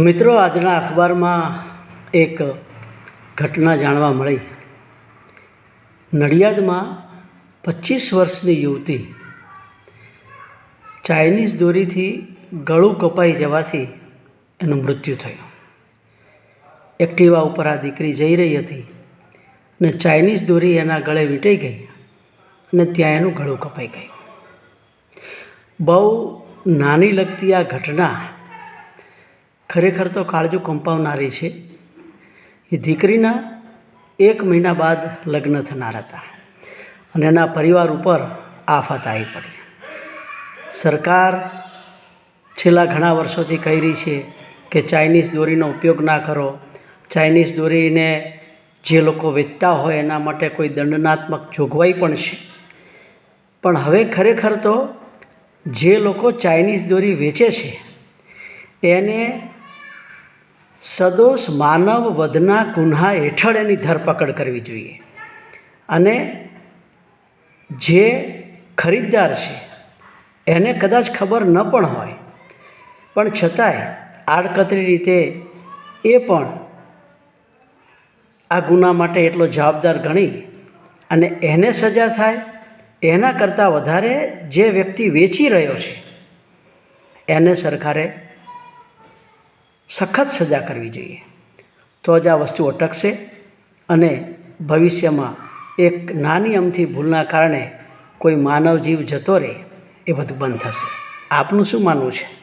મિત્રો, આજના અખબારમાં એક ઘટના જાણવા મળી. નડિયાદમાં પચીસ વર્ષની યુવતી ચાઇનીઝ દોરીથી ગળું કપાઈ જવાથી એનું મૃત્યુ થયું. એક્ટિવા ઉપર આ દીકરી જઈ રહી હતી ને ચાઇનીઝ દોરી એના ગળે વીંટાઈ ગઈ અને ત્યાં એનું ગળું કપાઈ ગયું. બહુ નાની લગતી આ ઘટના ખરેખર તો કાળજું કંપાવનારી છે. એ દીકરીના એક મહિના બાદ લગ્ન થનાર હતા અને એના પરિવાર ઉપર આફત આવી પડી. સરકાર છેલ્લા ઘણા વર્ષોથી કહી રહી છે કે ચાઇનીઝ દોરીનો ઉપયોગ ના કરો. ચાઇનીઝ દોરીને જે લોકો વેચતા હોય એના માટે કોઈ દંડનાત્મક જોગવાઈ પણ છે. પણ હવે ખરેખર તો જે લોકો ચાઇનીઝ દોરી વેચે છે, એને સદોષ માનવ વધના ગુન્હા હેઠળ એની ધરપકડ કરવી જોઈએ. અને જે ખરીદદાર છે, એને કદાચ ખબર ન પણ હોય, પણ છતાંય આડકતરી રીતે એ પણ આ ગુના માટે એટલો જવાબદાર ગણી અને એને સજા થાય, એના કરતાં વધારે જે વ્યક્તિ વેચી રહ્યો છે, એને સરકારે સખત સજા કરવી જોઈએ. તો જ આ વસ્તુ અટકશે અને ભવિષ્યમાં એક નાની અમથી ભૂલના કારણે કોઈ માનવ જીવ જતો રહે એ બધું બંધ થશે. આપનું શું માનવું છે?